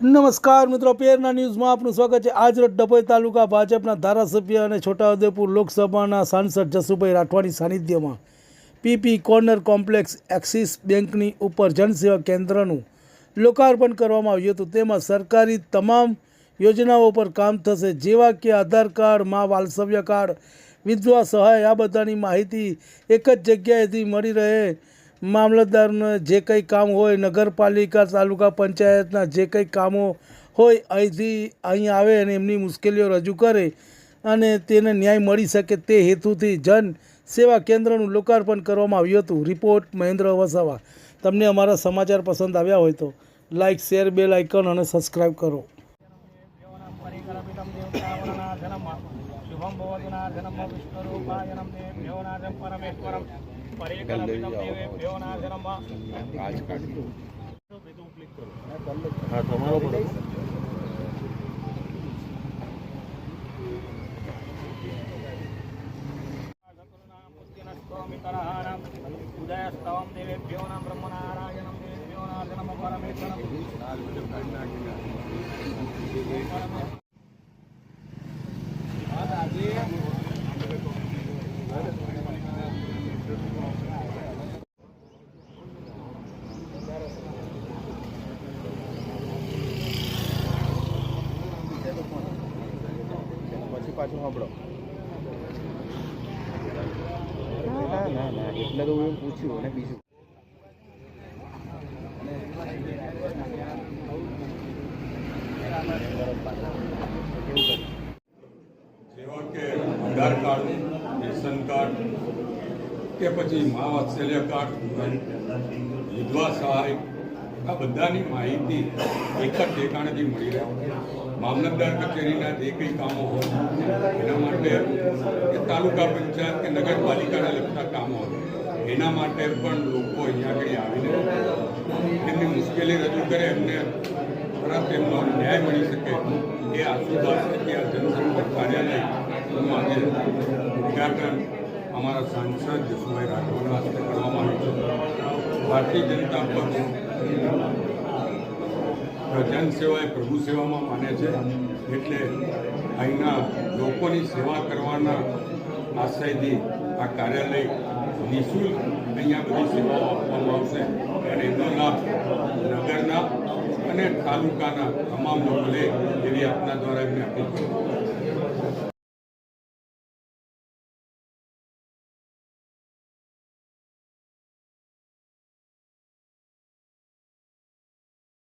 નમસ્કાર મિત્રો, પેરના ન્યૂઝમાં આપનું સ્વાગત છે. આજ રોજ ડભોઈ તાલુકા ભાજપના ધારાસભ્ય અને છોટાઉદેપુર લોકસભાના સાંસદ જસુભાઈ રાઠવાની સાનિધ્યમાં પીપી કોર્નર કોમ્પ્લેક્સ એક્સિસ બેંકની ઉપર જનસેવા કેન્દ્રનું લોકાર્પણ કરવામાં આવ્યું હતું. તેમાં સરકારી તમામ યોજનાઓ પર કામ થશે, જેવા કે આધાર કાર્ડ, મા વાલસવ્ય કાર્ડ, વિધવા સહાય, આ બધાની માહિતી એક જ જગ્યાએથી મળી રહે મામલતદારને જે કંઈ કામ હોય, નગરપાલિકા, તાલુકા પંચાયતના જે કંઈ કામો હોય, અહીંથી અહીં આવે અને એમની મુશ્કેલીઓ રજૂ કરે અને તેને ન્યાય મળી શકે તે હેતુથી જન સેવા કેન્દ્રનું લોકાર્પણ કરવામાં આવ્યું હતું. રિપોર્ટ મહેન્દ્ર વસાવા. તમને અમારા સમાચાર પસંદ આવ્યા હોય તો લાઇક શેર, બેલ આઇકન અને સબસ્ક્રાઇબ કરો. શુભમ ભવતના જન્મ વિશ્વરૂપાયનમ દેવ્યોના પરમેશ્વરમ હા તમારો ઉદયસ્તવમ દેવેભ્યો નામ બ્રહ્મનારાયણમ દેવેભ્યો નામ પરમેશ્વરમ. પછી સાંભળો. ના ના ના એટલે તો હું પૂછ્યું અને બીજું. જેવા કે આધાર કાર્ડ રેશન કાર્ડ કે પછી મા વાત્સલ્ય કાર્ડ વિધવા સહાય આ બધાની માહિતી એક જ ઠેકાણેથી મળી રહે. મામલતદાર કચેરીના જે કંઈ કામો હોય, એના માટે કે તાલુકા પંચાયત કે નગરપાલિકાને લગતા કામો હોય, એના માટે પણ લોકો અહીંયા આગળ આવીને એમની મુશ્કેલી રજૂ કરે, એમને તરત એમનો ન્યાય મળી શકે. એ આશુદાસ કે આ જનસંપર્ક કાર્યાલય હું આજે ઉદ્ઘાટન અમારા સાંસદ જસુભાઈ રાઠોડના હસ્તે કરવામાં આવ્યું છે. ભારતીય જનતા પક્ષ જનસેવા એ પ્રભુ સેવામાં માને છે. એટલે અહીંના લોકોની સેવા કરવાના આશયથી આ કાર્યાલય નિઃશુલ્ક અહીંયા બધી સેવાઓ આપવામાં આવશે. અને એનો લાભ નગરના અને તાલુકાના તમામ લોકો એવી આપના દ્વારા એમને અપીલ